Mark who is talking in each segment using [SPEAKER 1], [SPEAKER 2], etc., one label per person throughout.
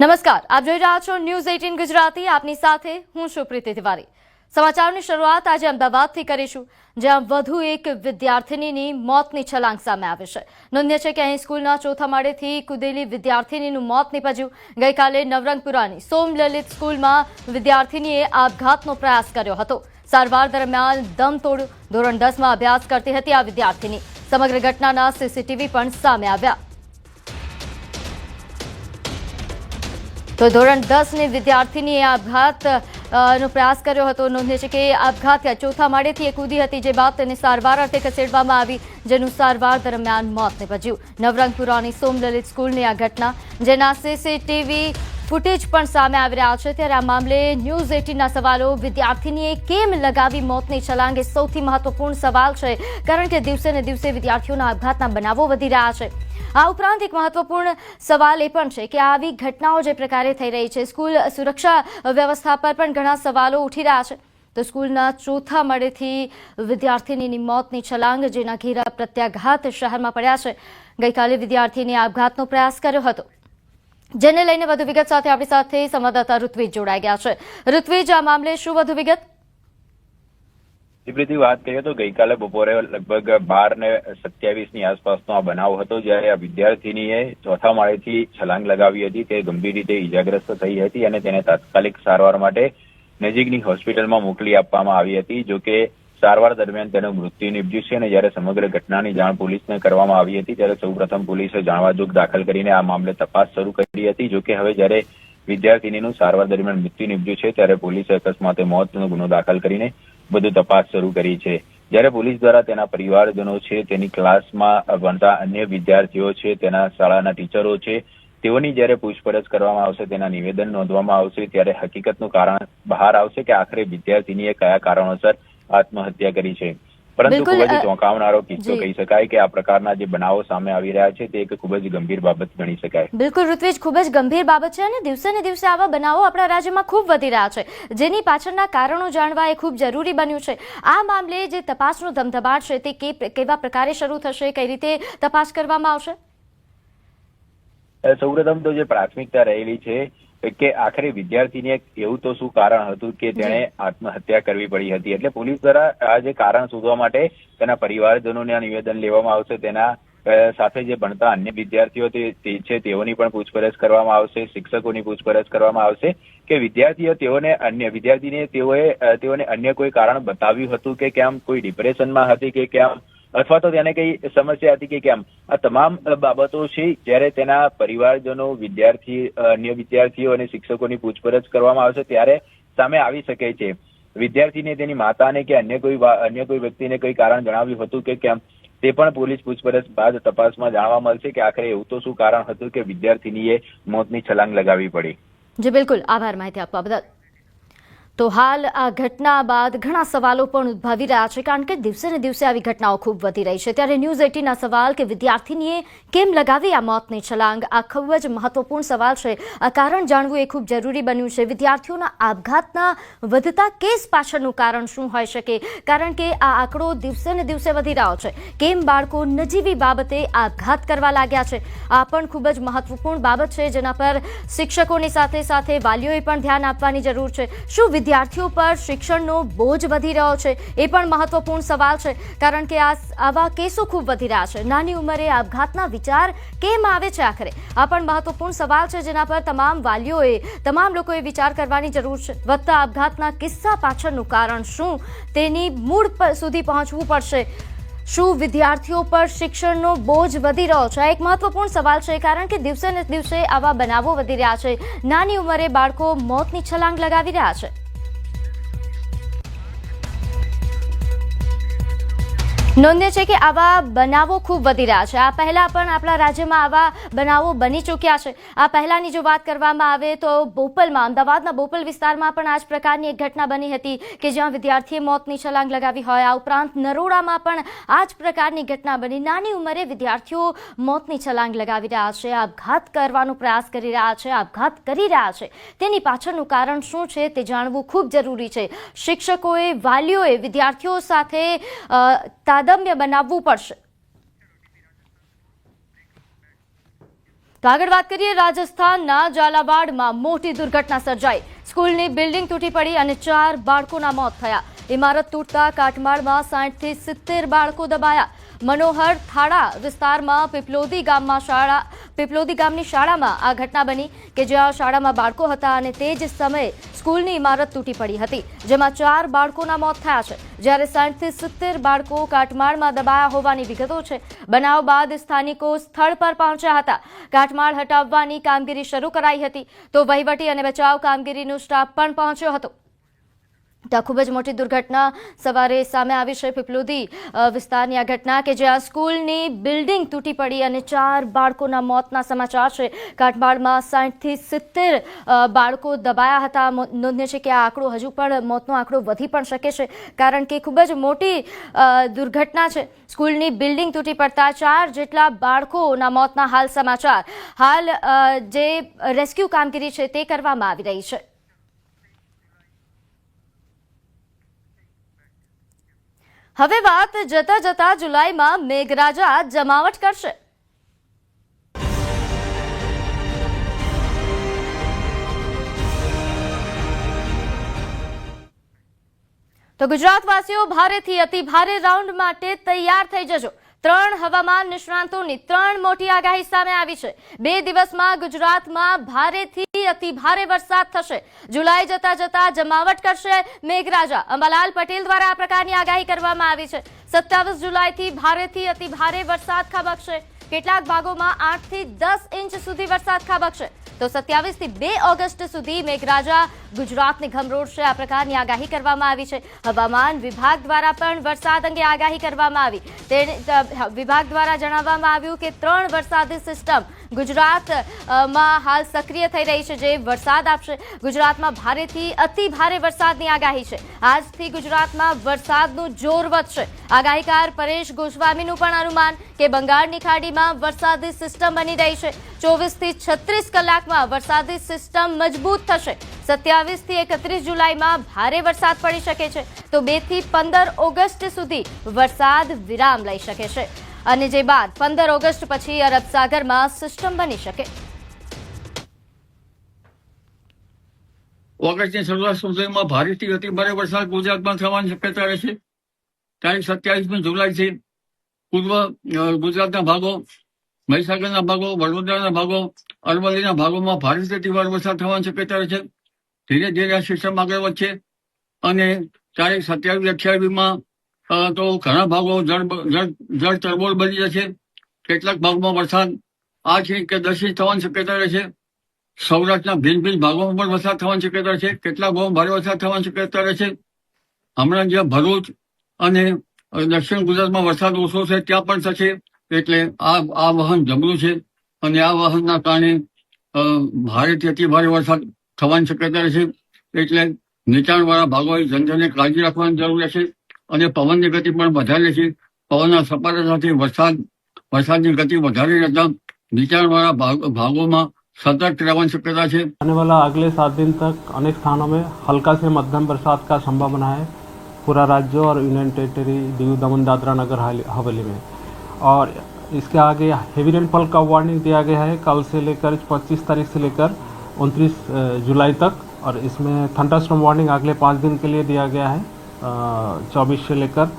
[SPEAKER 1] નમસ્કાર, આપ જોઈ રહ્યા છો ન્યૂઝ એઇટીન ગુજરાતી. આપની સાથે હું છું તિવારી. સમાચારની શરૂઆત આજે અમદાવાદથી કરીશું, જ્યાં વધુ એક વિદ્યાર્થિનીની મોતની છલાંગ સામે આવી છે. નોંધ્ય છે કે અહીં સ્કૂલના ચોથા માળેથી કૂદેલી વિદ્યાર્થિનીનું મોત નીપજ્યું. ગઈકાલે નવરંગપુરાની સોમલલિત સ્કૂલમાં વિદ્યાર્થિનીએ આપઘાતનો પ્રયાસ કર્યો હતો. સારવાર દરમિયાન દમ તોડ ધોરણ દસમાં અભ્યાસ કરતી હતી આ વિદ્યાર્થિની. સમગ્ર ઘટનાના સીસીટીવી પણ સામે આવ્યા. તો ધોરણ દસની વિદ્યાર્થીનીએ આપઘાત નો પ્રયાસ કર્યો હતો. નોંધે છે કે આપઘાત ચોથા માળેથી એ કૂદી હતી જે બાદ તેને સારવાર અર્થે ખસેડવામાં આવી, જેનું સારવાર દરમિયાન મોત નિપજ્યું. નવરંગપુરાની સોમલલિત સ્કૂલની આ ઘટના, જેના સીસીટીવી ફૂટેજ પણ સામે આવી રહ્યા છે. ત્યારે આ મામલે ન્યૂઝ એટીનના સવાલો, વિદ્યાર્થીનીએ કેમ લગાવી મોતની છલાંગ? એ સૌથી મહત્વપૂર્ણ સવાલ છે, કારણ કે દિવસે ને દિવસે વિદ્યાર્થીઓના આપઘાતના બનાવો વધી રહ્યા છે. આ ઉપરાંત એક મહત્વપૂર્ણ સવાલ એ પણ છે કે આવી ઘટનાઓ જે પ્રકારે થઈ રહી છે, સ્કૂલ સુરક્ષા વ્યવસ્થા પર પણ ઘણા સવાલો ઉઠી રહ્યા છે. તો સ્કૂલના ચોથા મળેથી વિદ્યાર્થીનીની મોતની છલાંગ જેના ઘેરા પ્રત્યાઘાત શહેરમાં પડ્યા છે. ગઈકાલે વિદ્યાર્થીને આપઘાતનો પ્રયાસ કર્યો હતો. જેને લઈને વધુ વિગત સાથે આપણી સાથે સંવાદદાતા ઋત્વિજ જોડાઈ ગયા છે. ઋત્વિજ, આ મામલે શું વધુ વિગત?
[SPEAKER 2] પ્રીતિ વાત કરીએ તો ગઈકાલે બપોરે લગભગ બાર ને સત્યાવીસની આસપાસનો આ બનાવ હતો જ્યારે આ વિદ્યાર્થીનીએ ચોથા માળેથી છલાંગ લગાવી હતી. તે ગંભીર રીતે ઈજાગ્રસ્ત થઈ હતી અને તેને તાત્કાલિક સારવાર માટે નજીકની હોસ્પિટલમાં મોકલી આપવામાં આવી હતી, જો કે સારવાર દરમિયાન તેનું મૃત્યુ નિપજ્યું છે અને જ્યારે સમગ્ર ઘટનાની જાણ પોલીસને કરવામાં આવી હતી, ત્યારે સૌપ્રથમ પોલીસે જાણવાજોગ દાખલ કરીને આ મામલે તપાસ શરૂ કરી હતી. જો કે હવે જ્યારે વિદ્યાર્થીનીનું સારવાર દરમિયાન મૃત્યુ નિપજ્યું છે, ત્યારે પોલીસે અકસ્માતે મોતનો ગુનો દાખલ કરીને બધું તપાસ શરૂ કરી છે. જ્યારે પોલીસ દ્વારા તેના પરિવારજનો છે, તેની ક્લાસમાં ભણતા અન્ય વિદ્યાર્થીઓ છે, તેના શાળાના ટીચરો છે, તેઓની જ્યારે પૂછપરછ કરવામાં આવશે, તેના નિવેદન નોંધવામાં આવશે, ત્યારે હકીકતનું કારણ બહાર આવશે કે આખરે વિદ્યાર્થીનીએ કયા કારણોસર આત્મહત્યા કરી છે. પરંતુ ખૂબ જ ચોંકાવનારો કિસ્સો કહી શકાય કે આ પ્રકારના જે બનાવો સામે આવી રહ્યા છે તે એક ખૂબ જ ગંભીર બાબત ગણી શકાય.
[SPEAKER 1] બિલકુલ ઋત્વિજ ખૂબ જ ગંભીર બાબત છે અને દિવસે ને દિવસે આવા બનાવો આપણા રાજ્યમાં ખૂબ વધી રહ્યા છે. જેની પાછળના કારણો જાણવા એ ખૂબ જરૂરી બન્યું છે. આ મામલે જે તપાસનો ધમધમાટ છે તે કે- કેવા પ્રકારે શરૂ થશે કઈ રીતે તપાસ કરવામાં આવશે?
[SPEAKER 2] સૌપ્રથમ તો જે પ્રાથમિકતા રહેલી છે કે આખરે વિદ્યાર્થીને એવું તો શું કારણ હતું કે તેણે આત્મહત્યા કરવી પડી હતી? એટલે પોલીસ દ્વારા આ જે કારણ શોધવા માટે તેના પરિવારજનોને આ નિવેદન લેવામાં આવશે. તેના સાથે જે ભણતા અન્ય વિદ્યાર્થીઓ તે છે તેઓની પણ પૂછપરછ કરવામાં આવશે શિક્ષકોની પૂછપરછ કરવામાં આવશે કે વિદ્યાર્થીઓ તેઓને અન્ય વિદ્યાર્થીને તેઓએ તેઓને અન્ય કોઈ કારણ બતાવ્યું હતું કે કેમ કોઈ ડિપ્રેશનમાં હતી કે કેમ અથવા તો તેને કઈ સમસ્યા હતી કે કેમ? આ તમામ બાબતો છે, જ્યારે તેના પરિવારજનો, વિદ્યાર્થી અન્ય વિદ્યાર્થીઓ અને શિક્ષકોની પૂછપરછ કરવામાં આવશે, ત્યારે સામે આવી શકે છે. વિદ્યાર્થીને તેની માતાને કે અન્ય કોઈ અન્ય કોઈ વ્યક્તિને કોઈ કારણ જણાવ્યું હતું કે કેમ? તે પણ પોલીસ પૂછપરછ બાદ તપાસમાં જાણવા મળશે કે આખરે એવું તો શું કારણ હતું કે વિદ્યાર્થીનીએ મોતની છલાંગ લગાવી પડી?
[SPEAKER 1] જી, બિલકુલ. આભાર માહિતી આપવા બદલ. તો હાલ આ ઘટના બાદ ઘણા સવાલો પણ ઉદ્ભવી રહ્યા છે, કારણ કે દિવસે ને દિવસે આવી ઘટનાઓ ખૂબ વધી રહી છે. ત્યારે ન્યૂઝ એટીના સવાલ કે વિદ્યાર્થીનીએ કેમ લગાવી આ મોતની છલાંગ? આ ખૂબ જ મહત્વપૂર્ણ સવાલ છે. આ કારણ જાણવું એ ખૂબ જરૂરી બન્યું છે. વિદ્યાર્થીઓના આપઘાતના વધતા કેસ પાછળનું કારણ શું હોઈ શકે? કારણ કે આ આંકડો દિવસે ને દિવસે વધી રહ્યો છે. કેમ બાળકો નજીવી બાબતે આપઘાત કરવા લાગ્યા છે? આ પણ ખૂબ જ મહત્વપૂર્ણ બાબત છે, જેના પર શિક્ષકોની સાથે સાથે વાલીઓએ પણ ધ્યાન આપવાની જરૂર છે. શું વિદ્યાર્થીઓ પર શિક્ષણનો બોજ વધી રહ્યો છે. એ પણ મહત્વપૂર્ણ સવાલ છે, કારણ કે આ આવા કેસો ખૂબ વધી રહ્યા છે. નાની ઉંમરે આપઘાતના વિચાર કેમ આવે છે આખરે? આ પણ મહત્વપૂર્ણ સવાલ છે, જેના પર તમામ વાલીઓએ, તમામ લોકોએ વિચાર કરવાની જરૂર છે. વધતા આપઘાતના કિસ્સા પાછળનું કારણ શું? તેની મૂળ સુધી પહોંચવું પડશે. શું વિદ્યાર્થીઓ પર શિક્ષણનો બોજ વધી રહ્યો છે? આ એક મહત્વપૂર્ણ સવાલ છે, કારણ કે દિવસે ને દિવસે આવા બનાવો વધી રહ્યા છે. નાની ઉંમરે બાળકો મોતની છલાંગ લગાવી રહ્યા છે. નોંધ્ય છે કે આવા બનાવો ખૂબ વધી રહ્યા છે. આ પહેલાં પણ આપણા રાજ્યમાં આવા બનાવો બની ચૂક્યા છે. આ પહેલાંની જો વાત કરવામાં આવે તો બોપલમાં, અમદાવાદના બોપલ વિસ્તારમાં પણ આ જ પ્રકારની એક ઘટના બની હતી કે જ્યાં વિદ્યાર્થીએ મોતની છલાંગ લગાવી હોય. આ ઉપરાંત નરોડામાં પણ આ જ પ્રકારની ઘટના બની. નાની ઉંમરે વિદ્યાર્થીઓ મોતની છલાંગ લગાવી રહ્યા છે. આપઘાત કરવાનો પ્રયાસ કરી રહ્યા છે. આપઘાત કરી રહ્યા છે. તેની પાછળનું કારણ શું છે તે જાણવું ખૂબ જરૂરી છે. શિક્ષકોએ, વાલીઓએ વિદ્યાર્થીઓ સાથે તાદમ્ય બનાવવું પડશે. તો આગળ વાત કરીએ રાજસ્થાનના ઝાલાવાડમાં મોટી દુર્ઘટના સર્જાઈ. સ્કૂલની બિલ્ડિંગ તૂટી પડી અને ચાર બાળકોના મોત થયા. ઇમારત તૂટતા કાટમાળમાં સાઠથી સિત્તેર બાળકો દબાયા. મનોહર થાળા વિસ્તારમાં પીપલોદી ગામમાં શાળા, પીપલોદી ગામની શાળામાં આ ઘટના બની કે જ્યાં શાળામાં બાળકો હતા અને તે જ સમયે સ્કૂલની ઇમારત તૂટી પડી હતી, જેમાં ચાર બાળકોના મોત થયા છે. જ્યારે સાઠથી સિત્તેર બાળકો કાટમાળમાં દબાયા હોવાની વિગતો છે, બનાવ બાદ સ્થાનિકો સ્થળ પર પહોંચ્યા હતા. કાટમાળ હટાવવાની કામગીરી શરૂ કરાઈ હતી, તો વહીવટી અને બચાવ કામગીરીનો સ્ટાફ પણ પહોંચ્યો હતો. તો આ ખૂબ જ મોટી દુર્ઘટના સવારે સામે આવી છે પીપલોદી વિસ્તારની આ ઘટના કે જ્યાં સ્કૂલની બિલ્ડિંગ તૂટી પડી અને ચાર બાળકોના મોતના સમાચાર છે. કાઠમાળમાં સાઠથી સિત્તેર બાળકો દબાયા હતા. નોંધ્ય છે કે આ આંકડો હજુ પણ મોતનો આંકડો વધી પણ શકે છે, કારણ કે ખૂબ જ મોટી દુર્ઘટના છે. સ્કૂલની બિલ્ડિંગ તૂટી પડતા ચાર જેટલા બાળકોના મોતના હાલ સમાચાર. હાલ જે રેસ્ક્યુ કામગીરી છે તે કરવામાં આવી રહી છે. હવે વાત જતા જતા જુલાઈમાં મેઘરાજા જમાવટ કરશે. તો ગુજરાતવાસીઓ ભારેથી અતિ ભારે રાઉન્ડ માટે તૈયાર થઈ જજો. ત્રણ હવામાન નિષ્ણાંતોની ત્રણ મોટી આગાહી સામે આવી છે. બે દિવસમાં ગુજરાતમાં ભારેથી અતિ ભારે વરસાદ થશે. જુલાઈ જતા જતા જમાવટ કરશે મેઘરાજા. અંબાલાલ પટેલ દ્વારા આ પ્રકારની આગાહી કરવામાં આવી છે. સત્તાવીસ જુલાઈથી ભારેથી અતિ ભારે વરસાદ ખાબકશે. કેટલાક ભાગોમાં આઠથી દસ ઇંચ સુધી વરસાદ ખાબકશે. તો સત્યાવીસથી બે ઓગસ્ટ સુધી મેઘરાજા ગુજરાતને ગમરોડશે આ પ્રકારની આગાહી કરવામાં આવી છે. હવામાન વિભાગ દ્વારા પણ વરસાદ અંગે આગાહી કરવામાં આવી. તે વિભાગ દ્વારા જણાવવામાં આવ્યું કે ત્રણ વરસાદી સિસ્ટમ ગુજરાત અ, માં હાલ સક્રિય થઈ રહી છે જે વરસાદ આપશે. ગુજરાતમાં ભારેથી અતિ ભારે વરસાદની આગાહી છે. આજથી ગુજરાતમાં વરસાદનું જોર વધશે. આગાહીકાર પરેશ ગોસ્વામીનું પણ અનુમાન કે બંગાળની ખાડીમાં વરસાદી સિસ્ટમ બની રહી છે. ચોવીસથી છત્રીસ કલાકમાં વરસાદી સિસ્ટમ મજબૂત થશે. સત્યાવીસથી એકત્રીસ જુલાઈમાં ભારે વરસાદ પડી શકે છે. તો બેથી પંદર ઓગસ્ટ સુધી વરસાદ વિરામ લઈ શકે છે. અને જે બાદ પંદર ઓગસ્ટ પછી અરબ સાગરમાં સિસ્ટમ બની શકે.
[SPEAKER 3] ઓગસ્ટની શરૂઆત સુધીમાં ભારેથી અતિ ભારે વરસાદ ગુજરાતમાં થવાની શક્યતા રહેશે. તારીખ સત્યાવીસમી જુલાઈથી પૂર્વ ગુજરાતના ભાગો, મહીસાગરના ભાગો, વડોદરાના ભાગો, અરવલ્લીના ભાગોમાં ભારેથી અતિ ભારે વરસાદ થવાની શક્યતા રહેશે. ધીરે ધીરે આ સિસ્ટમ આગળ વધશે અને તારીખ સત્યાવીસ અઠ્યાવીસમાં તો ઘણા ભાગો જળ જળ તરબોળ બની જશે. કેટલાક ભાગમાં વરસાદ આઠ ઇંચ કે દસ ઇંચ થવાની શક્યતા રહેશે. સૌરાષ્ટ્રના ભિન્ન ભિન્ન ભાગોમાં પણ વરસાદ થવાની શક્યતા છે કેટલાક ભાગોમાં ભારે વરસાદ થવાની શક્યતા રહેશે. હમણાં જ્યાં ભરૂચ અને દક્ષિણ ગુજરાતમાં વરસાદ ઓછો છે, ત્યાં પણ થશે. એટલે આ આ વાહન જબરું છે અને આ વાહનના કારણે ભારેથી અતિ ભારે વરસાદ થવાની શક્યતા રહેશે. એટલે નીચાણવાળા ભાગોએ જનજને કાળજી રાખવાની જરૂર રહેશે. અને પવનની ગતિ પણ વધારે છે પવનના સપાટા સાથે વરસાદ વરસાદની ગતિ વધારે રહેતા નીચાણવાળા ભાગ- ભાગોમાં सतर्क रहने शक्यता है
[SPEAKER 4] आने वाला अगले सात दिन तक अनेक स्थानों में हल्का से मध्यम बरसात का संभावना है पूरा राज्य और यूनियन टेरिटरी दीव दमन दादरा नगर हाल- हवेली में और इसके आगे हेवी रेनफॉल का वार्निंग दिया गया है कल से लेकर 25 तारीख से लेकर 29 जुलाई तक और इसमें थंडरस्टॉर्म वार्निंग अगले पाँच दिन के लिए दिया गया है चौबीस से लेकर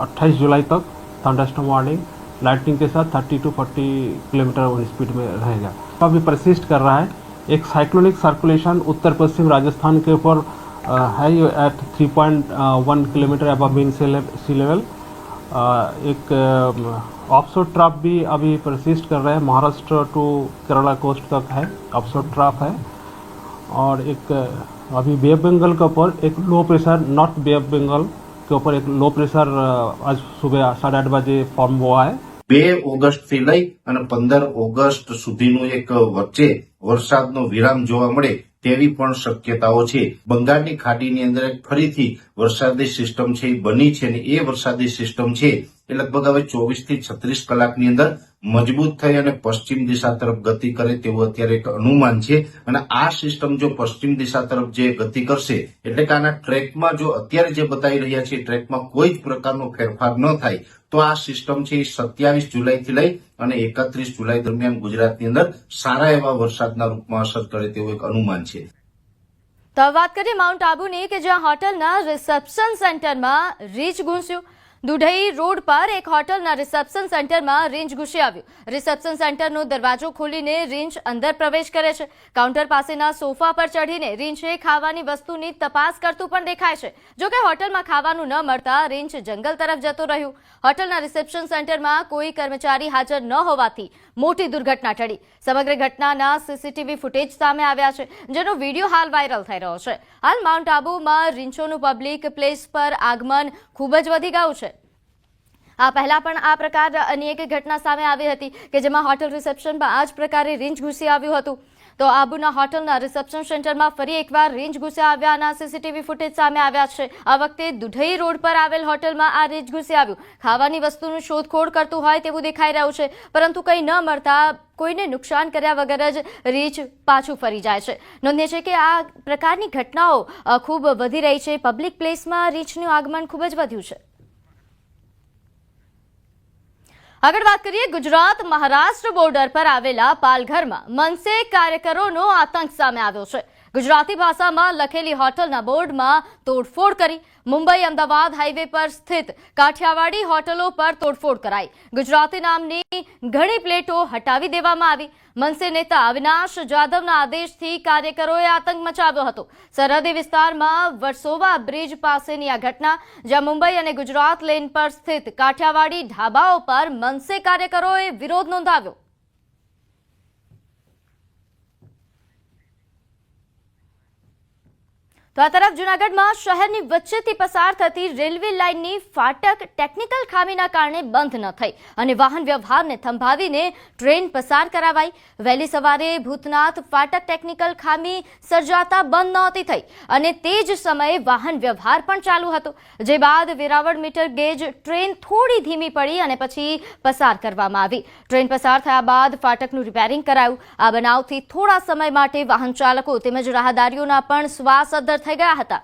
[SPEAKER 4] अट्ठाईस जुलाई तक थंडरस्टॉर्म वार्निंग लाइटनिंग के साथ 30 टू 40 किलोमीटर स्पीड में रहेगा। अभी परसिस्ट कर रहा है। एक साइक्लोनिक सर्कुलेशन उत्तर पश्चिम राजस्थान के ऊपर है। At 3.1 kilometre above mean sea level एक ऑफशोर ट्राफ भी अभी परसिस्ट कर रहा है। महाराष्ट्र टू केरला कोस्ट तक है। ऑफशोर ट्राफ है। और एक अभी बे ऑफ बंगाल के ऊपर एक low pressure north bay of Bengal के ऊपर एक लो प्रेशर अ, आज सुबह साढ़े आठ बजे फॉर्म हुआ है
[SPEAKER 5] બે ઓગસ્ટ થી લઈ અને પંદર ઓગસ્ટ સુધીનું એક વચ્ચે વરસાદનો વિરામ જોવા મળે તેવી પણ શક્યતાઓ છે બંગાળની ખાડીની અંદર એક ફરીથી વરસાદી સિસ્ટમ છે એ બની છે અને એ વરસાદી સિસ્ટમ છે એ લગભગ હવે ચોવીસ થી છત્રીસ કલાકની અંદર મજબૂત થઈ અને પશ્ચિમ દિશા તરફ ગતિ કરે તેવું અત્યારે એક અનુમાન છે. અને આ સિસ્ટમ જો પશ્ચિમ દિશા તરફ જે ગતિ કરશે, એટલે કે આના ટ્રેકમાં જો અત્યારે જે બતાવી રહ્યા છે ટ્રેકમાં કોઈ જ પ્રકારનો ફેરફાર ન થાય, તો આ સિસ્ટમ છે એ સત્યાવીસ જુલાઈથી લઈ અને એકત્રીસ જુલાઈ દરમિયાન ગુજરાતની અંદર સારા એવા વરસાદના રૂપમાં અસર કરે તેવું એક અનુમાન છે.
[SPEAKER 1] તો વાત કરીએ માઉન્ટ આબુની, કે જ્યાં હોટલના રિસેપ્શન સેન્ટરમાં રીચ ઘૂસ્યું દુધઈ રોડ પર એક હોટલના રિસેપ્શન સેન્ટરમાં રેન્જ ઘૂસી આવ્યું. રિસેપ્શન સેન્ટરનો દરવાજો ખોલીને રેન્જ અંદર પ્રવેશ કરે છે. કાઉન્ટર પાસેના સોફા પર ચઢીને રેન્જે ખાવાની વસ્તુની તપાસ કરતું પણ દેખાય છે. જો કે હોટલમાં ખાવાનું ન મળતા રેન્જ જંગલ તરફ જતો રહ્યું. હોટલના રિસેપ્શન સેન્ટરમાં કોઈ કર્મચારી હાજર ન હોવાથી મોટી દુર્ઘટના ટળી. સમગ્ર ઘટનાના સીસીટીવી ફૂટેજ સામે આવ્યા છે, જેનો વીડિયો હાલ વાયરલ થઈ રહ્યો છે. હાલ માઉન્ટ આબુમાં રીંછોનું પબ્લિક પ્લેસ પર આગમન ખૂબ જ વધી ગયું છે. આ પહેલા પણ આ પ્રકારની એક ઘટના સામે આવી હતી કે જેમાં હોટલ રિસેપ્શનમાં આ જ પ્રકારે રેન્જ ઘૂસી આવ્યું હતું. તો આબુના હોટલના રિસેપ્શન સેન્ટરમાં ફરી એકવાર રેન્જ ઘૂસી આવ્યાના સીસીટીવી ફૂટેજ સામે આવ્યા છે. આ વખતે દુધઈ રોડ પર આવેલ હોટલમાં આ રેન્જ ઘૂસી આવ્યું. ખાવાની વસ્તુનું શોધખોળ કરતું હોય તેવું દેખાઈ રહ્યું છે, પરંતુ કંઈ ન મળતા કોઈને નુકસાન કર્યા વગર જ રીચ પાછું ફરી જાય છે. નોંધે છે કે આ પ્રકારની ઘટનાઓ ખૂબ વધી રહી છે. પબ્લિક પ્લેસમાં રીચનું આગમન ખૂબ જ વધ્યું છે. આગળ વાત કરીએ ગુજરાત મહારાષ્ટ્ર બોર્ડર પર આવેલા પાલઘરમાં મનસે કાર્યકરોનો આતંક સામે આવ્યો છે. ગુજરાતી ભાષામાં લખેલી હોટલના બોર્ડમાં તોડફોડ કરી. મુંબઈ, અમદાવાદ હાઈવે પર સ્થિત કાઠિયાવાડી હોટલો પર તોડફોડ કરાઈ. ગુજરાતી નામની ઘણી પ્લેટો હટાવી દેવામાં આવી. મનસે નેતા અવિનાશ જાદવના આદેશથી કાર્યકરોએ આતંક મચાવ્યો હતો. સરહદી વિસ્તારમાં વર્સોવા બ્રિજ પાસેની આ ઘટના, જ્યાં મુંબઈ અને ગુજરાત લેન પર સ્થિત કાઠિયાવાડી ઢાબાઓ પર મનસે કાર્યકરોએ વિરોધ નોંધાવ્યો. તો આ તરફ જૂનાગઢમાં શહેરની વચ્ચેથી પસાર થતી રેલવે લાઇનની ફાટક ટેકનિકલ ખામીના કારણે બંધ ન થઈ અને વાહન વ્યવહારને થંભાવીને ટ્રેન પસાર કરાવાઈ. વહેલી સવારે ભૂતનાથ ફાટક ટેકનિકલ ખામી સર્જાતા બંધ નહોતી થઈ અને તે જ સમયે વાહન વ્યવહાર પણ ચાલુ હતો, જે બાદ વેરાવળ મીટર ગેજ ટ્રેન થોડી ધીમી પડી અને પછી પસાર કરવામાં આવી. ટ્રેન પસાર થયા બાદ ફાટકનું રિપેરિંગ કરાયું. આ બનાવથી થોડા સમય માટે વાહન ચાલકો તેમજ રાહદારીઓના પણ શ્વાસ અદ્ધર થઈ ગયા હતા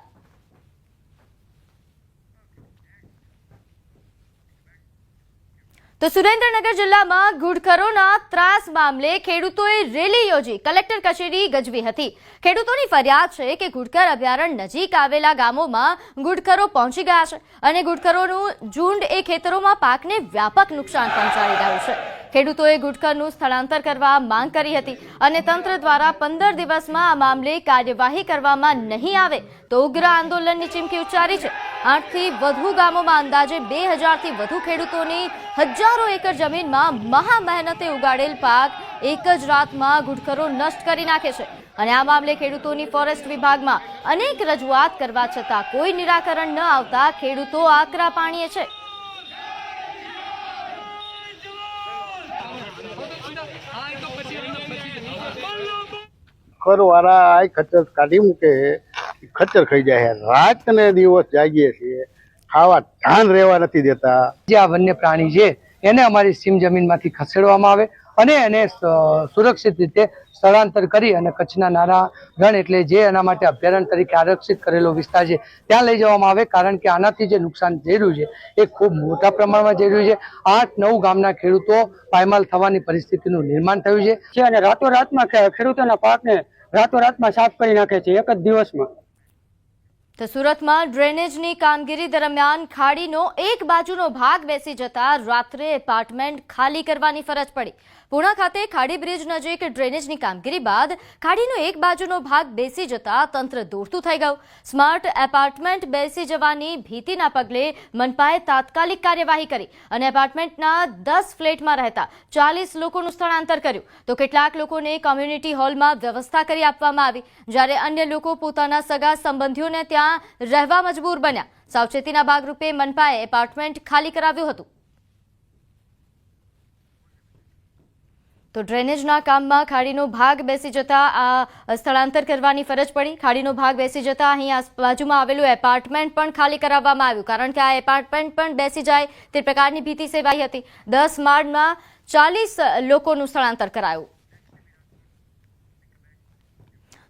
[SPEAKER 1] તો સુરેન્દ્રનગર જિલ્લામાં ઘુડખરોના ત્રાસ મામલે ખેડૂતોએ રેલી યોજી. કલેક્ટર કચેરી ગજવી હતી. ખેડૂતોની ફરિયાદ છે કે ઘુડખર અભયારણ્ય નજીક આવેલા ગામોમાં ઘુડખરો પહોંચી ગયા છે અને ઘુડખરોનું ઝુંડ એ ખેતરોમાં પાકને વ્યાપક નુકસાન પહોંચાડી રહ્યું છે. ખેડૂતોએ ગુટખરનું સ્થળાંતર કરવા માંગ કરી હતી અને તંત્ર દ્વારા પંદર દિવસમાં આ મામલે કાર્યવાહી કરવામાં નહીં આવે તો ઉગ્ર આંદોલનની ચીમકી ઉચ્ચારી છે. આઠથી વધુ ગામોમાં અંદાજે બે હજારથી વધુ ખેડૂતોની હજારો એકર જમીનમાં મહા મહેનતે ઉગાડેલ પાક એક જ રાતમાં ગુટખરો નષ્ટ કરી નાખે છે. અને આ મામલે ખેડૂતોની ફોરેસ્ટ વિભાગમાં અનેક રજૂઆત કરવા છતાં કોઈ નિરાકરણ ન આવતા ખેડૂતો આકરા પાણીએ છે.
[SPEAKER 6] કરવાળા આ ખચ્ચર કાઢી મૂકે ખચ્ચર ખાઈ જાય છે. રાત ને દિવસ જાગીએ છીએ. ખાવા ધ્યાન રહેવા નથી દેતા.
[SPEAKER 7] જે આ વન્ય પ્રાણી છે એને અમારી સીમ જમીનમાંથી ખસેડવામાં આવે અને એને સુરક્ષિત રીતે સ્થળાંતર કરી અને કચ્છના નાના રણ એટલે જે એના માટે અભયારણ્ય તરીકે આરક્ષિત કરેલો વિસ્તાર છે ત્યાં લઈ જવામાં આવે કારણ કે આનાથી જે નુકસાન જઈ રહ્યું છે એ ખૂબ મોટા પ્રમાણમાં જઈ રહ્યું છે. આઠ નવ ગામના ખેડૂતો પાયમાલ થવાની પરિસ્થિતિનું નિર્માણ થયું છે.
[SPEAKER 8] અને રાતોરાતમાં ખેડૂતોના પાકને રાતોરાતમાં સાફ કરી નાખે છે એક જ દિવસમાં.
[SPEAKER 1] તો સુરતમાં ડ્રેનેજની કામગીરી દરમિયાન ખાડીનો એક બાજુનો ભાગ બેસી જતા રાત્રે એપાર્ટમેન્ટ ખાલી કરવાની ફરજ પડી. પુણા ખાતે ખાડી બ્રિજ નજીક ડ્રેનેજની કામગીરી બાદ ખાડીનો એક બાજુનો ભાગ બેસી જતા તંત્ર દોડતું થઈ ગયું. સ્માર્ટ એપાર્ટમેન્ટ બેસી જવાની ભીતિના પગલે મનપાએ તાત્કાલિક કાર્યવાહી કરી અને એપાર્ટમેન્ટના દસ ફ્લેટમાં રહેતા ચાલીસ લોકોનું સ્થળાંતર કર્યું. તો કેટલાક લોકોને કોમ્યુનિટી હોલમાં વ્યવસ્થા કરી આપવામાં આવી. જ્યારે અન્ય લોકો પોતાના સગા સંબંધીઓને ત્યાં રહેવા મજબૂર બન્યા. સાવચેતીના ભાગરૂપે મનપાએ એપાર્ટમેન્ટ ખાલી કરાવ્યું હતું. તો ડ્રેનેજના કામમાં ખાડીનો ભાગ બેસી જતા આ સ્થળાંતર કરવાની ફરજ પડી. ખાડીનો ભાગ બેસી જતા અહીં બાજુમાં આવેલું એપાર્ટમેન્ટ પણ ખાલી કરાવવામાં આવ્યું, કારણ કે આ એપાર્ટમેન્ટ પણ બેસી જાય તે પ્રકારની ભીતિ સેવાઈ હતી. દસ માળમાં ચાલીસ લોકોનું સ્થળાંતર કરાયું.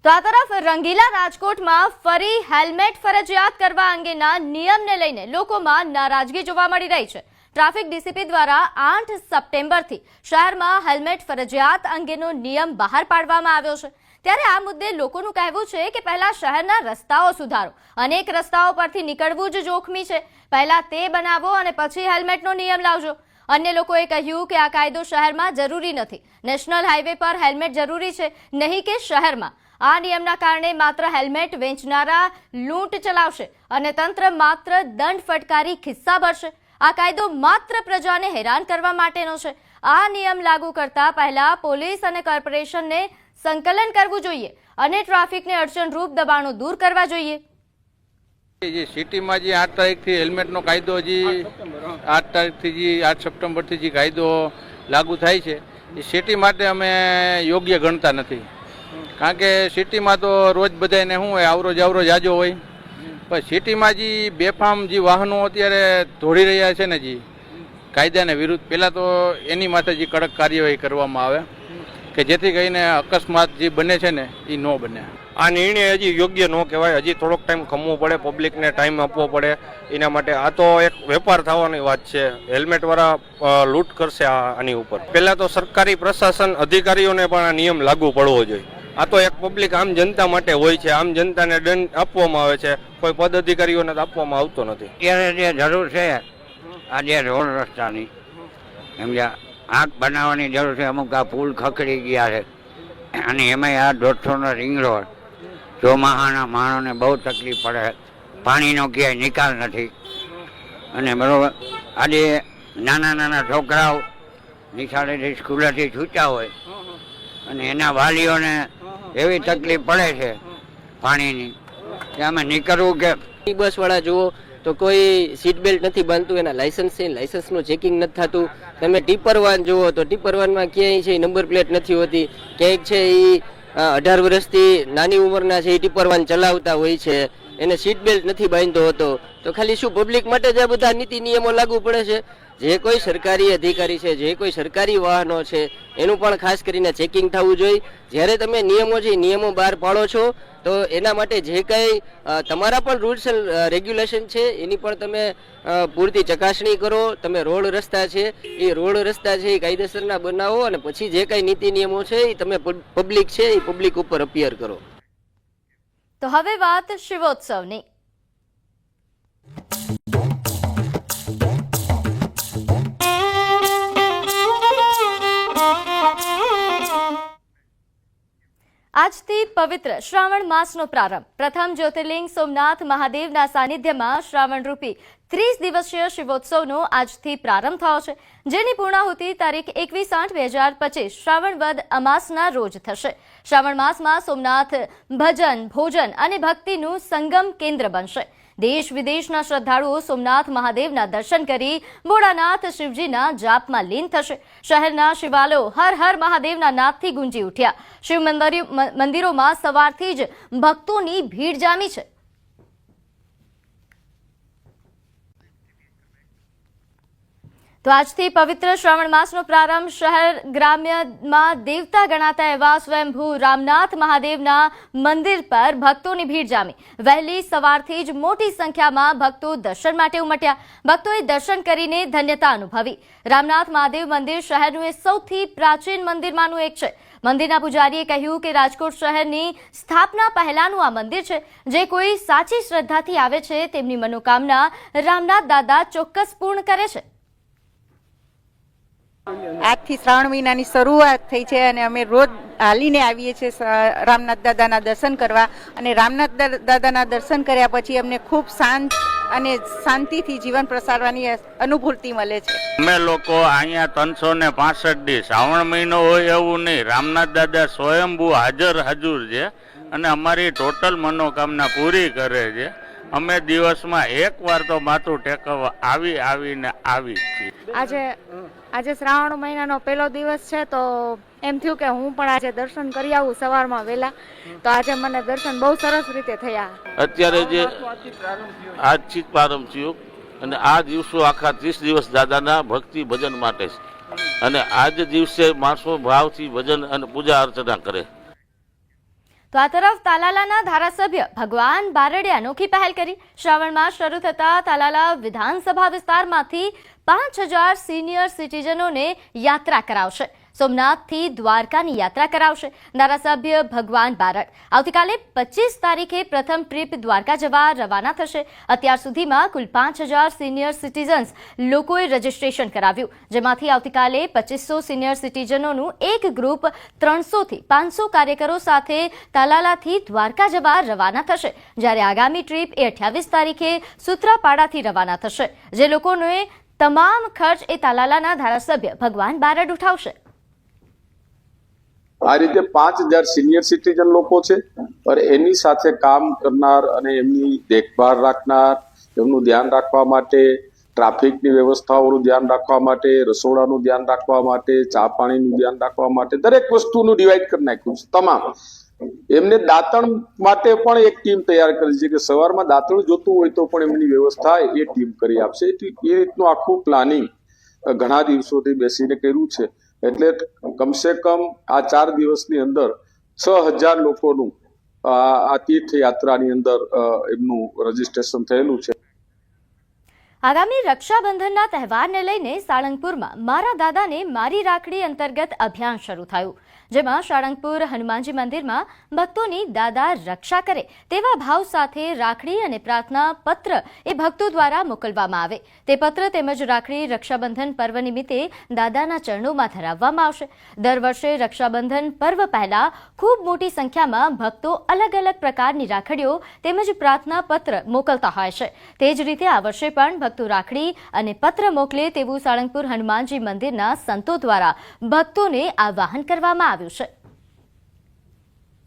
[SPEAKER 1] તો આ તરફ રંગીલા રાજકોટમાં ફરી હેલ્મેટ ફરજિયાત કરવા અંગેના નિયમને લઈને લોકોમાં નારાજગી જોવા મળી રહી છે. ટ્રાફિક ડીસીપી દ્વારા આઠ સપ્ટેમ્બરથી શહેરમાં હેલ્મેટ ફરજિયાત અંગેનો નિયમ બહાર પાડવામાં આવ્યો છે. ત્યારે આ મુદ્દે લોકોનું કહેવું છે કે પહેલા શહેરના રસ્તાઓ સુધારો. અનેક રસ્તાઓ પરથી નીકળવું જ જોખમી છે. પહેલા તે બનાવો અને પછી હેલ્મેટનો નિયમ લાવજો. અન્ય લોકોએ કહ્યું કે આ કાયદો શહેરમાં જરૂરી નથી. નેશનલ હાઈવે પર હેલ્મેટ જરૂરી છે, નહીં કે શહેરમાં. આ નિયમના કારણે માત્ર હેલ્મેટ વેચનારા લૂંટ ચલાવશે અને તંત્ર માત્ર દંડ ફટકારી ખિસ્સા ભરશે. આ કાયદો માત્ર પ્રજાને હેરાન કરવા માટેનો છે. આ નિયમ લાગુ કરતા પહેલા પોલીસ અને કોર્પોરેશનને સંકલન કરવું જોઈએ અને ટ્રાફિકને અડચણરૂપ દબાણો દૂર કરવા જોઈએ.
[SPEAKER 9] જે સિટીમાં જે આઠ તારીખથી હેલ્મેટનો કાયદો હજી આઠ તારીખથી જે આઠ સપ્ટેમ્બરથી જે કાયદો લાગુ થાય છે, એ સિટી માટે અમે યોગ્ય ગણતા નથી. કારણ કે સિટીમાં તો રોજ બધાને શું હોય આવરો જાવરો જાજો હોય. પણ સિટીમાં જે બેફામ જે વાહનો અત્યારે દોડી રહ્યા છે ને જે, કાયદાને વિરુદ્ધ, પહેલાં તો એની માથે જે કડક કાર્યવાહી કરવામાં આવે, કે જેથી કરીને અકસ્માત જે બને છે ને, એ ન બને.
[SPEAKER 10] આ નિર્ણય હજી યોગ્ય ન કહેવાય, હજી થોડોક ટાઈમ ખમવો પડે પબ્લિકને ટાઈમ આપવો પડે, એના માટે આ તો એક વેપાર થવાની વાત છે હેલ્મેટવાળા લૂંટ કરશે આની ઉપર. પહેલાં તો સરકારી પ્રશાસન અધિકારીઓને પણ આ નિયમ લાગુ પડવો જોઈએ. આ તો એક પબ્લિક આમ જનતા માટે હોય છે. આમ જનતાને દંડ આપવામાં આવે છે. કોઈ પદ અધિકારીઓને તો આપવામાં આવતો નથી.
[SPEAKER 11] અત્યારે જે જરૂર છે, આ જે રોડ રસ્તાની, સમજ્યા? આગ બનાવવાની જરૂર છે. અમુક આ પુલ ખખડી ગયા છે. અને એમાંય આ દોઢસોનો રિંગ રોડ ચોમાહાના માણસોને બહુ તકલીફ પડે પાણીનો ક્યાંય નિકાલ નથી. અને બરાબર, આજે નાના નાના છોકરાઓ નિશાળેથી સ્કૂલેથી છૂટ્યા હોય. અને એના વાલીઓને એવી તકલીફ પડે છે પાણીની. કે અમે નીકળવું કે
[SPEAKER 12] બસ વાળા જુઓ, તો કોઈ સીટ બેલ્ટ નથી બાંધતું, એના લાયસન્સ છે લાયસન્સનું ચેકિંગ નથી થતું. તમે ટીપર વાન જુઓ, તો ટીપર વાનમાં ક્યાંય છે નંબર પ્લેટ નથી હોતી. ક્યાંક છે એ અઢાર વર્ષથી નાની ઉંમરના છે એ ટીપર વાન ચલાવતા હોય છે. એને સીટ બેલ્ટ નથી બાંધતો હતો. તો ખાલી શું પબ્લિક માટે જ આ બધા નીતિ નિયમો લાગુ પડે છે? જે કોઈ સરકારી અધિકારી છે, જે કોઈ સરકારી વાહનો છે, એનું પણ ખાસ કરીને ચેકિંગ થવું જોઈએ. જ્યારે તમે નિયમો છે નિયમો બહાર પાડો છો, તો એના માટે જે કંઈ તમારા પણ રૂલ્સ એન્ડ રેગ્યુલેશન છે, એની પણ તમે પૂરતી ચકાસણી કરો. તમે રોડ રસ્તા છે, એ રોડ રસ્તા છે, એ કાયદેસરના બનાવો અને પછી જે કાંઈ નીતિ નિયમો છે, એ તમે પબ્લિક છે, એ પબ્લિક ઉપર અપિયર કરો.
[SPEAKER 1] તો હવે વાત શિવોત્સવની. આજથી પવિત્ર શ્રાવણ માસનો પ્રારંભ. પ્રથમ જ્યોતિર્લિંગ સોમનાથ મહાદેવના સાનિધ્યમાં શ્રાવણ રૂપી ત્રીસ દિવસીય શિવોત્સવનો આજથી પ્રારંભ થયો છે. જેની પૂર્ણાહુતિ તારીખ એકવીસ આઠ બે હજાર પચીસ શ્રાવણ વદ અમાસના રોજ થશે. શ્રાવણ માસમાં સોમનાથ ભજન, ભોજન અને ભક્તિનું સંગમ કેન્દ્ર બનશે. દેશ વિદેશના શ્રદ્ધાળુઓ સોમનાથ મહાદેવના દર્શન કરી ભોળાનાથ શિવજીના જાપમાં લીન થશે. શહેરના શિવાલયો હર હર મહાદેવના નાદથી ગુંજી ઉઠ્યા. શિવ મંદિર- મંદિરોમાં સવારથી જ ભક્તોની ભીડ જામી છે. તો આજથી પવિત્ર શ્રાવણ માસનો પ્રારંભ શહેર ગ્રામ્યમાં દેવતા ગણાતા એવા સ્વયંભૂ રામનાથ મહાદેવના મંદિર પર ભક્તોની ભીડ જામી. વહેલી સવારથી જ મોટી સંખ્યામાં ભક્તો દર્શન માટે ઉમટ્યા. ભક્તોએ દર્શન કરીને ધન્યતા અનુભવી. રામનાથ મહાદેવ મંદિર શહેરનું એ સૌથી પ્રાચીન મંદિરમાંનું એક છે. મંદિરના પૂજારીએ કહ્યું કે રાજકોટ શહેરની સ્થાપના પહેલાનું આ મંદિર છે. જે કોઈ સાચી શ્રદ્ધાથી આવે છે, તેમની મનોકામના રામનાથ દાદા ચોક્કસ પૂર્ણ કરે છે.
[SPEAKER 13] આજથી શ્રાવણ મહિનાની શરૂઆત થઈ છે અને અમે રોજ હાલીને આવીએ છીએ રામનાથ દાદાના દર્શન કરવા. અને રામનાથ દાદાના દર્શન કર્યા પછી અમને ખૂબ શાંત અને શાંતિથી જીવન પ્રસારવાની અનુભૂતિ મળે છે.
[SPEAKER 11] અમે લોકો અહીંયા ત્રણસો ને પાસઠ દી શ્રાવણ મહિનો હોય એવું નહીં. રામનાથ દાદા સ્વયંભૂ હાજર હાજર છે અને અમારી ટોટલ મનોકામના પૂરી કરે છે. અમે દિવસમાં એક વાર તો માથું ટેકવવા આવી આવીને આવી છીએ.
[SPEAKER 13] આજે આજે શ્રાવણ મહિનાનો પહેલો દિવસ છે, તો એમ થયું કે હું પણ આજે દર્શન કરી આવું સવારમાં વહેલા. તો આજે મને દર્શન બહુ સરસ રીતે થયા.
[SPEAKER 10] અત્યારે જે આજથી પ્રારંભ થયો અને આ દિવસો આખા ત્રીસ દિવસ દાદાના ભક્તિ ભજન માટે છે.
[SPEAKER 14] અને આજ દિવસે માણસો ભાવથી ભજન અને પૂજા અર્ચના કરે.
[SPEAKER 1] તો આ તરફ તાલાલાના ધારાસભ્ય ભગવાન બારડે અનોખી પહેલ કરી. શ્રાવણમાં શરૂ થતા તાલાલા વિધાનસભા વિસ્તારમાંથી પાંચ હજાર સિનિયર સિટીઝનોને યાત્રા કરાવશે. સોમનાથથી દ્વારકાની યાત્રા કરાવશે. ધારાસભ્ય ભગવાન બારડ. આવતીકાલે પચીસ તારીખે પ્રથમ ટ્રીપ દ્વારકા જવા રવાના થશે. અત્યાર સુધીમાં કુલ પાંચ હજાર સિનિયર સિટીઝન્સ લોકોએ રજીસ્ટ્રેશન કરાવ્યું. જેમાંથી આવતીકાલે પચીસો સિનિયર સિટીઝનોનું એક ગ્રુપ ત્રણસોથી પાંચસો કાર્યકરો સાથે તાલાલાથી દ્વારકા જવા રવાના થશે. જ્યારે આગામી ટ્રીપ એ અઠ્યાવીસ તારીખે સૂત્રાપાડાથી રવાના થશે. જે લોકોને તમામ ખર્ચ એ તાલાલાના ધારાસભ્ય ભગવાન બારડ ઉઠાવશે.
[SPEAKER 15] આ રીતે પાંચ હજાર સિનિયર સિટીઝન લોકો છે અને એની સાથે કામ કરનાર અને એમની દેખભાળ રાખનાર, એમનું ધ્યાન રાખવા માટે, ટ્રાફિકની વ્યવસ્થાઓનું ધ્યાન રાખવા માટે, રસોડાનું ધ્યાન રાખવા માટે, ચા પાણીનું ધ્યાન રાખવા માટે, દરેક વસ્તુનું ડિવાઈડ કરી નાખ્યું છે, તમામ. એમને દાંતણ માટે પણ એક ટીમ તૈયાર કરી છે કે સવારમાં દાંતણ જોતું હોય તો પણ એમની વ્યવસ્થા એ ટીમ કરી આપશે. એ રીતનું આખું પ્લાનિંગ ઘણા દિવસોથી બેસીને કર્યું છે. એટલે કમસે કમ આ ચાર દિવસની અંદર છ હજાર લોકોનું આ તીર્થયાત્રાની અંદર એમનું રજીસ્ટ્રેશન થયેલું છે.
[SPEAKER 1] આગામી રક્ષાબંધનના તહેવારને લઈને સાળંગપુરમાં મારા દાદાને મારી રાખડી અંતર્ગત અભિયાન શરૂ થયું, જેમાં સાળંગપુર હનુમાનજી મંદિરમાં ભક્તોની દાદા રક્ષા કરે તેવા ભાવ સાથે રાખડી અને પ્રાર્થના પત્ર એ ભક્તો દ્વારા મોકલવામાં આવે. તે પત્ર તેમજ રાખડી રક્ષાબંધન પર્વ નિમિત્તે દાદાના ચરણોમાં ધરાવવામાં આવશે. દર વર્ષે રક્ષાબંધન પર્વ પહેલા ખૂબ મોટી સંખ્યામાં ભક્તો અલગ અલગ પ્રકારની રાખડીઓ તેમજ પ્રાર્થના પત્ર મોકલતા હોય છે. તે જ રીતે આ વર્ષે પણ ભક્તો રાખડી અને પત્ર મોકલે તેવું સાળંગપુર હનુમાનજી મંદિરના સંતો દ્વારા ભક્તોને આવાહન કરવામાં આવ્યું છે.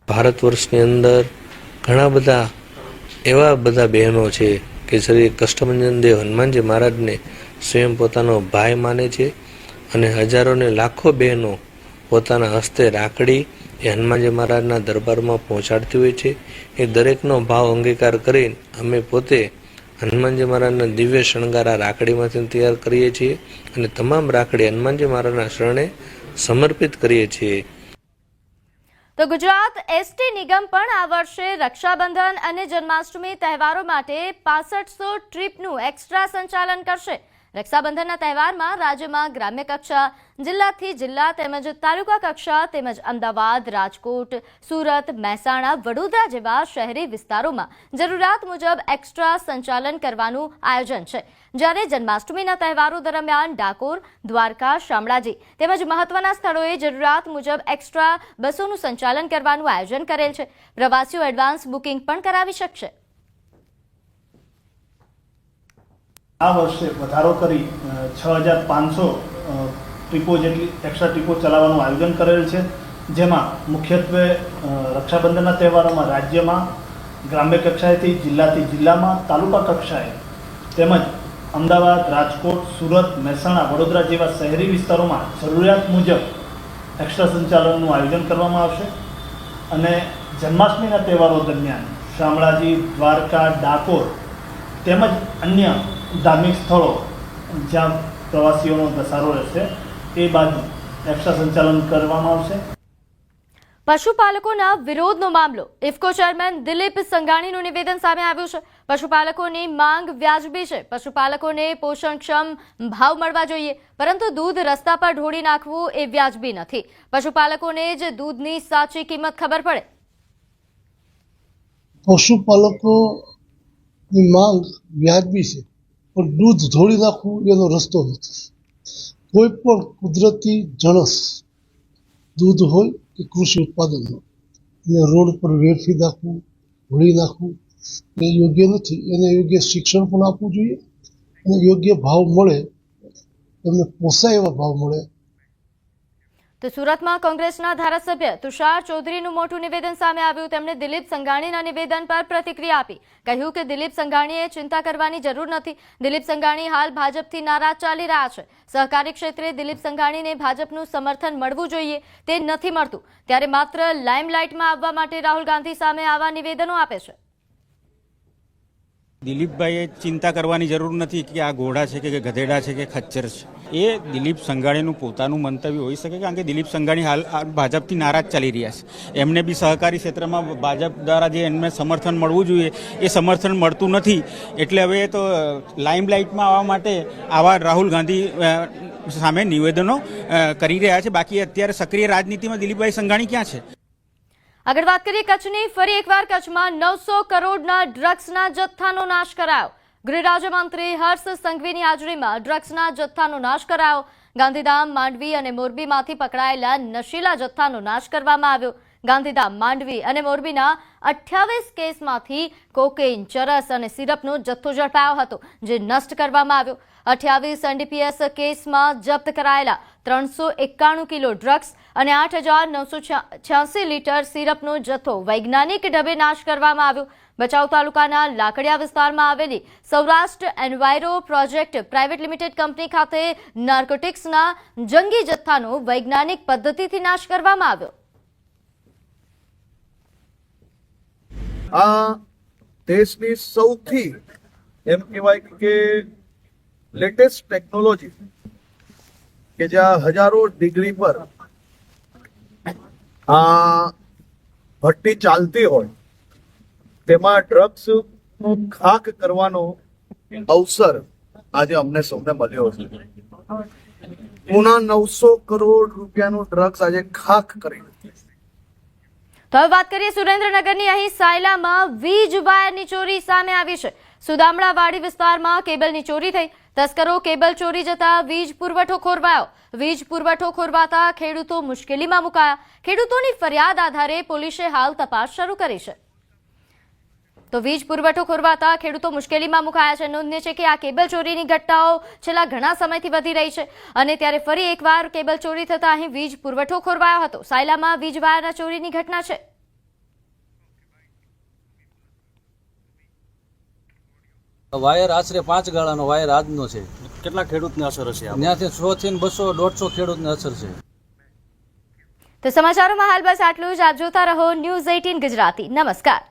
[SPEAKER 16] ભારત વર્ષની અંદર ઘણા બધા એવા બધા બહેનો છે કે શ્રી કષ્ટભંજન દેવ હનુમાનજી મહારાજને સ્વયં પોતાનો ભાઈ માને છે અને હજારો ને લાખો બહેનો પોતાના હસ્તે રાખડી એ હનુમાનજી મહારાજના દરબારમાં પહોંચાડતી હોય છે. એ દરેકનો ભાવ અંગીકાર કરીને અમે પોતે હનુમાનજી મહારાજના દિવ્ય શણગારા રાખડીમાંથી તૈયાર કરીએ છીએ અને તમામ રાખડી હનુમાનજી મહારાજના શરણે સમર્પિત કરીએ છીએ.
[SPEAKER 1] તો ગુજરાત એસટી નિગમ પણ આ વર્ષે રક્ષાબંધન અને જન્માષ્ટમી તહેવારો માટે પાસઠસો ટ્રીપનું એક્સ્ટ્રા સંચાલન કરશે. રક્ષાબંધનના તહેવારમાં રાજ્યમાં ગ્રામ્ય કક્ષા, જિલ્લાથી જિલ્લા તેમજ તાલુકા કક્ષા તેમજ અમદાવાદ, રાજકોટ, સુરત, મહેસાણા, વડોદરા જેવા શહેરી વિસ્તારોમાં જરૂરિયાત મુજબ એક્સ્ટ્રા સંચાલન કરવાનું આયોજન છે. જ્યારે જન્માષ્ટમીના તહેવારો દરમિયાન ડાકોર, દ્વારકા, શામળાજી તેમજ મહત્વના સ્થળોએ જરૂરિયાત મુજબ એક્સ્ટ્રા બસોનું સંચાલન કરવાનું આયોજન કરેલ છે. પ્રવાસીઓ એડવાન્સ બુકિંગ પણ કરાવી શકશે.
[SPEAKER 17] આ વર્ષે વધારો કરી છ હજાર પાંચસો ટ્રીપો જેટલી એક્સ્ટ્રા ટ્રીપો ચલાવવાનું આયોજન કરેલ છે. જેમાં મુખ્યત્વે રક્ષાબંધનના તહેવારોમાં રાજ્યમાં, ગ્રામ્ય કક્ષાએથી જિલ્લાથી જિલ્લામાં, તાલુકા કક્ષાએ તેમજ અમદાવાદ, રાજકોટ, સુરત, મહેસાણા, વડોદરા જેવા શહેરી વિસ્તારોમાં જરૂરિયાત મુજબ એક્સ્ટ્રા સંચાલનનું આયોજન કરવામાં આવશે. અને જન્માષ્ટમીના તહેવારો દરમિયાન શામળાજી, દ્વારકા, ડાકોર તેમજ અન્ય ધાર્મિક સ્થળો જ્યાં પ્રવાસીઓનો ધસારો રહેશે તે બાજુ એક્સ્ટ્રા સંચાલન કરવામાં આવશે.
[SPEAKER 1] પશુપાલકોના વિરોધનો મામલો. ઇફકો ચેરમેન દિલીપ સંઘાણીનું નિવેદન સામે આવ્યું છે. પશુપાલકોની માંગ વ્યાજબી છે. પશુપાલકોને પોષણક્ષમ ભાવ મળવા જોઈએ. પરંતુ દૂધ રસ્તા પર ઢોળી નાખવું એ વ્યાજબી નથી. પશુપાલકોને જ દૂધની સાચી કિંમત ખબર પડે.
[SPEAKER 18] પશુપાલકોની માંગ વ્યાજબી છે. પણ દૂધ ધોળી નાખવું એનો રસ્તો નથી. કોઈ પણ કુદરતી જણસ દૂધ હોય કે કૃષિ ઉત્પાદન હોય, એને રોડ પર વેરફી નાખવું, ધોળી નાખવું, એ યોગ્ય નથી. એને યોગ્ય શિક્ષણ પણ આપવું જોઈએ અને યોગ્ય ભાવ મળે એમને પોસાય એવા ભાવ મળે
[SPEAKER 1] તો સુરતમાં કોંગ્રેસના ધારાસભ્ય તુષાર ચૌધરીનું મોટું નિવેદન સામે આવ્યું. તેમણે દિલીપ સંઘાણીના નિવેદન પર પ્રતિક્રિયા આપી. કહ્યું કે દિલીપ સંઘાણીએ ચિંતા કરવાની જરૂર નથી. દિલીપ સંઘાણી હાલ ભાજપથી નારાજ ચાલી રહ્યા છે. સહકારી ક્ષેત્રે દિલીપ સંઘાણીને ભાજપનું સમર્થન મળવું જોઈએ તે નથી મળતું. ત્યારે માત્ર લાઇમલાઇટમાં આવવા માટે રાહુલ ગાંધી સામે આવા નિવેદનો આપે છે.
[SPEAKER 19] દિલીપભાઈએ ચિંતા કરવાની જરૂર નથી કે આ ઘોડા છે કે ગધેડા છે કે ખચ્ચર છે. એ દિલીપ સંઘાણીનું પોતાનું મંતવ્ય હોઈ શકે કારણ કે દિલીપ સંઘાણી હાલ ભાજપથી નારાજ ચાલી રહ્યા છે. એમને બી સહકારી ક્ષેત્રમાં ભાજપ દ્વારા જે એમને સમર્થન મળવું જોઈએ, એ સમર્થન મળતું નથી. એટલે હવે તો લાઇમલાઇટમાં આવવા માટે આવા રાહુલ ગાંધી સામે નિવેદનો કરી રહ્યા છે. બાકી અત્યારે સક્રિય રાજનીતિમાં દિલીપભાઈ સંઘાણી ક્યાં છે?
[SPEAKER 1] આગળ વાત કરીએ કચ્છની, ફરી એકવાર કચ્છમાં નવસો કરોડના ડ્રગ્સના જથ્થાનો નાશ કરાયો. ગૃહ રાજ્યમંત્રી હર્ષ સંઘવીની હાજરીમાં ડ્રગ્સના જથ્થાનો નાશ કરાયો. ગાંધીધામ, માંડવી અને મોરબીમાંથી પકડાયેલા નશીલા જથ્થાનો નાશ કરવામાં આવ્યો. ગાંધીધામ, માંડવી અને મોરબીના અઠ્યાવીસ કેસમાંથી કોકેઇન, ચરસ અને સિરપનો જથ્થો ઝડપાયો હતો, જે નષ્ટ કરવામાં આવ્યો. અઠ્યાવીસ એનડીપીએસ કેસમાં જપ્ત કરાયેલા ત્રણસો એકાણું કિલો ડ્રગ્સ અને આઠ હજાર નવસો છ્યાસી લીટર સિરપનો જથ્થો વૈજ્ઞાનિક ઢબે નાશ કરવામાં આવ્યો. ભચાઉ તાલુકાના લાકડિયા વિસ્તારમાં આવેલી Saurashtra enviro project private limited company ખાતે નાર્કોટિક્સના જંગી જથ્થાનો વૈજ્ઞાનિક પદ્ધતિથી નાશ કરવામાં આવ્યો.
[SPEAKER 20] આ દેશની સૌથી એમ કહેવાય કે લેટેસ્ટ ટેકનોલોજી કે જ્યાં હજારો ડિગ્રી પર આ ભઠ્ઠી ચાલતી હોય, તેમાં ડ્રગ્સ ખાક કરવાનો અવસર આજે અમને સૌને મળ્યો છે. પુના નવસો કરોડ રૂપિયાનું ડ્રગ્સ આજે ખાક કરી
[SPEAKER 1] તો હવે વાત કરીએ સુરેન્દ્રનગરની. અહીં સાયલામાં વીજ વાયરની ચોરી સામે આવી છે. સુદામડાવાડી વિસ્તારમાં કેબલની ચોરી થઈ. તસ્કરો કેબલ ચોરી જતા વીજ પુરવઠો ખોરવાયો. વીજ પુરવઠો ખોરવાતા ખેડૂતો મુશ્કેલીમાં મુકાયા. ખેડૂતોની ફરિયાદ આધારે પોલીસે હાલ તપાસ શરૂ કરી છે. તો વીજ પુરવઠો ખોરવાતા ખેડૂતો મુશ્કેલીમાં મુકાયા છે. નોંધનીય છે કે આ કેબલ ચોરીની ઘટનાઓ છેલ્લા ઘણા સમયથી વધી રહી છે અને ત્યારે ફરી એકવાર કેબલ ચોરી થતા અહીં વીજ પુરવઠો ખોરવાયો હતો. સાયલામાં વીજ વાયરના ચોરીની ઘટના છે.
[SPEAKER 21] વાયર આશરે પાંચ ગાળાનો વાયર આજનો છે.
[SPEAKER 22] કેટલા ખેડૂતને અસર હશે?
[SPEAKER 21] ત્યાંથી સો થી બસો દોઢસો ખેડૂતને અસર છે.
[SPEAKER 1] તો સમાચારોમાં હાલ બસ આટલું જ. આપ જોતા રહો ન્યૂઝ એઇટીન ગુજરાતી. નમસ્કાર.